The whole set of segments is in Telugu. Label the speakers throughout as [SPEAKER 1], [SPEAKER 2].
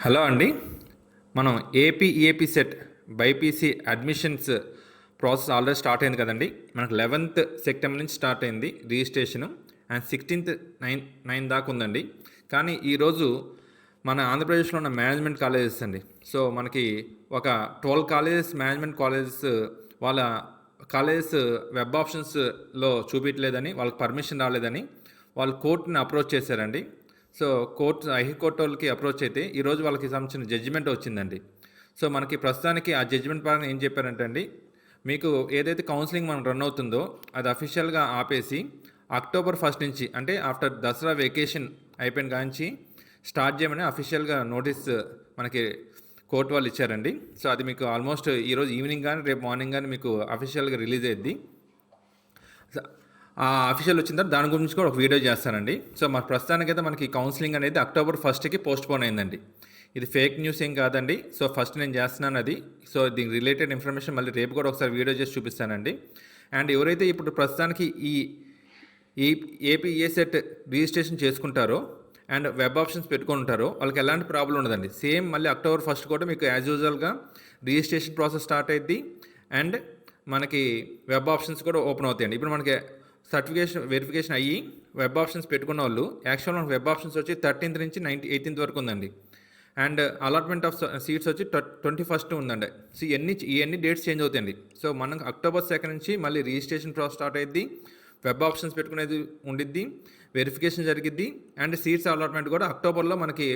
[SPEAKER 1] హలో అండి. మనం AP EAPCET BiPC admissions process already start అయింది కదండి. మనకు లెవెన్త్ సెప్టెంబర్ నుంచి స్టార్ట్ అయింది registration and sixteenth nine nine దాకా ఉందండి. కానీ ఈరోజు మన ఆంధ్రప్రదేశ్లో ఉన్న మేనేజ్మెంట్ కాలేజెస్ అండి. సో మనకి ఒక ట్వెల్వ్ కాలేజెస్ మేనేజ్మెంట్ కాలేజెస్ వాళ్ళ కాలేజెస్ వెబ్ ఆప్షన్స్లో చూపించలేదని వాళ్ళకి పర్మిషన్ రాలేదని వాళ్ళు కోర్టుని అప్రోచ్ చేశారండి. సో కోర్టు హైకోర్టు వాళ్ళకి అప్రోచ్ అయితే ఈరోజు వాళ్ళకి సంబంధించిన జడ్జిమెంట్ వచ్చిందండి. సో మనకి ప్రస్తుతానికి ఆ జడ్జిమెంట్ పరంగా ఏం చెప్పారంటే అండి మీకు ఏదైతే కౌన్సిలింగ్ మనం రన్ అవుతుందో అది అఫీషియల్గా ఆపేసి అక్టోబర్ ఫస్ట్ నుంచి అంటే ఆఫ్టర్ దసరా వెకేషన్ అయిపోయిన కాంచి స్టార్ట్ చేయమని అఫీషియల్గా నోటీస్ మనకి కోర్టు వాళ్ళు ఇచ్చారండి. సో అది మీకు ఆల్మోస్ట్ ఈరోజు ఈవినింగ్ కానీ రేపు మార్నింగ్ కానీ మీకు అఫీషియల్గా రిలీజ్ అయ్యింది అఫీషియల్ వచ్చిన తర్వాత దాని గురించి కూడా ఒక వీడియో చేస్తానండి. సో మన ప్రస్తుతానికైతే మనకి కౌన్సిలింగ్ అనేది అక్టోబర్ ఫస్ట్కి పోస్ట్ పోన్ అయిందండి. ఇది ఫేక్ న్యూస్ ఏం కాదండి. సో ఫస్ట్ నేను చేస్తున్నాను అది. సో దీనికి రిలేటెడ్ ఇన్ఫర్మేషన్ మళ్ళీ రేపు కూడా ఒకసారి వీడియో చేసి చూపిస్తానండి. అండ్ ఎవరైతే ఇప్పుడు ప్రస్తుతానికి ఈ ఈ ఏపీ సెట్ రిజిస్ట్రేషన్ చేసుకుంటారో అండ్ వెబ్ ఆప్షన్స్ పెట్టుకొని ఉంటారో వాళ్ళకి ఎలాంటి ప్రాబ్లం ఉండదండి. సేమ్ మళ్ళీ అక్టోబర్ ఫస్ట్ కూడా మీకు యాజ్ యూజువల్గా రిజిస్ట్రేషన్ ప్రాసెస్ స్టార్ట్ అయింది అండ్ మనకి వెబ్ ఆప్షన్స్ కూడా ఓపెన్ అవుతాయండి. ఇప్పుడు మనకి సర్టిఫికేషన్ వెరిఫికేషన్ అయ్యి వెబ్ ఆప్షన్స్ పెట్టుకున్న వాళ్ళు యాక్చువల్ మనకి వెబ్ ఆప్షన్స్ వచ్చి థర్టీన్త్ నుంచి నైన్టీ ఎయిటీన్త్ వరకు ఉందండి. అండ్ అలాట్మెంట్ ఆఫ్ సీట్స్ వచ్చి ట్వంటీ ఫస్ట్ ఉందండి. సో ఇవన్నీ ఇవన్నీ డేట్స్ చేంజ్ అవుతాయండి. సో మనకు అక్టోబర్ సెకండ్ నుంచి మళ్ళీ రిజిస్ట్రేషన్ ప్రాసెస్ స్టార్ట్ అయ్యింది వెబ్ ఆప్షన్స్ పెట్టుకునేది ఉండిద్ది వెరిఫికేషన్ జరిగిద్ది అండ్ సీట్స్ అలాట్మెంట్ కూడా అక్టోబర్లో మనకి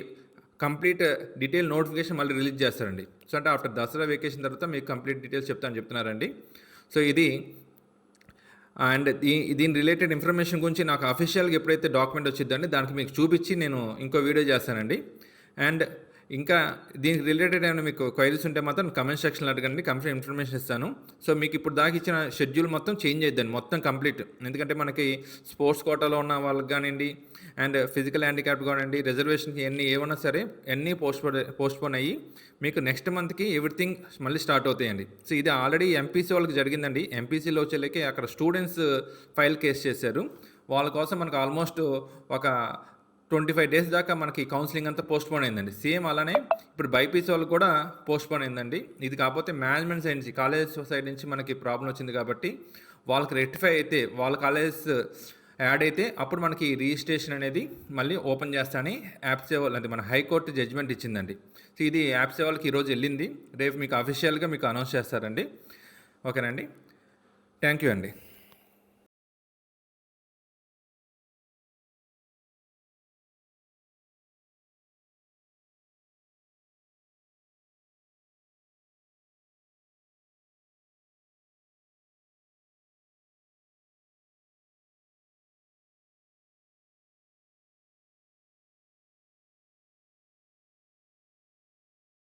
[SPEAKER 1] కంప్లీట్ డీటెయిల్ నోటిఫికేషన్ మళ్ళీ రిలీజ్ చేస్తారండి. సో అంటే ఆఫ్టర్ దసరా వెకేషన్ తర్వాత మీకు కంప్లీట్ డీటెయిల్స్ చెప్తాను చెప్తున్నారండి. సో ఇది అండ్ దీ దీని రిలేటెడ్ ఇన్ఫర్మేషన్ గురించి నాకు అఫీషియల్గా ఎప్పుడైతే డాక్యుమెంట్ వచ్చిందండి దానికి మీకు చూపించి నేను ఇంకో వీడియో చేస్తానండి. అండ్ ఇంకా దీనికి రిలేటెడ్ ఏమైనా మీకు క్వైరీస్ ఉంటే మాత్రం కమెంట్ సెక్షన్లో అడగండి కంప్లీట్ ఇన్ఫర్మేషన్ ఇస్తాను. సో మీకు ఇప్పుడు దాకా ఇచ్చిన షెడ్యూల్ మొత్తం చేంజ్ అయిద్దండి మొత్తం కంప్లీట్ ఎందుకంటే మనకి స్పోర్ట్స్ కోటాలో ఉన్న వాళ్ళకి కానివ్వండి అండ్ ఫిజికల్ హ్యాండిక్యాప్ కానివ్వండి రిజర్వేషన్కి ఎన్ని ఏమన్నా సరే అన్నీ పోస్ట్ పోస్ట్పోన్ అయ్యి మీకు నెక్స్ట్ మంత్కి ఎవ్రీథింగ్ మళ్ళీ స్టార్ట్ అవుతాయండి. సో ఇది ఆల్రెడీ ఎంపీసీ వాళ్ళకి జరిగిందండి. ఎంపీసీలో వచ్చేళ్ళకి అక్కడ స్టూడెంట్స్ ఫైల్ కేసు చేశారు. వాళ్ళ కోసం మనకు ఆల్మోస్ట్ ఒక ట్వంటీ ఫైవ్ డేస్ దాకా మనకి కౌన్సిలింగ్ అంతా పోస్ట్పోన్ అయిందండి. సేమ్ అలానే ఇప్పుడు బైపీసీ వాళ్ళు కూడా పోస్ట్పోన్ అయిందండి. ఇది కాకపోతే మేనేజ్మెంట్ సైడ్ నుంచి కాలేజ్ సైడ్ నుంచి మనకి ప్రాబ్లం వచ్చింది కాబట్టి వాళ్ళకి రెక్టిఫై అయితే వాళ్ళ కాలేజెస్ యాడ్ అయితే అప్పుడు మనకి రిజిస్ట్రేషన్ అనేది మళ్ళీ ఓపెన్ చేస్తానని యాప్ సేవల్ అంటే మన హైకోర్టు జడ్జ్మెంట్ ఇచ్చిందండి. సో ఇది యాప్ సేవలకి ఈరోజు వెళ్ళింది. రేపు మీకు అఫీషియల్గా మీకు అనౌన్స్ చేస్తారండి. ఓకేనండి? థ్యాంక్ యూ అండి.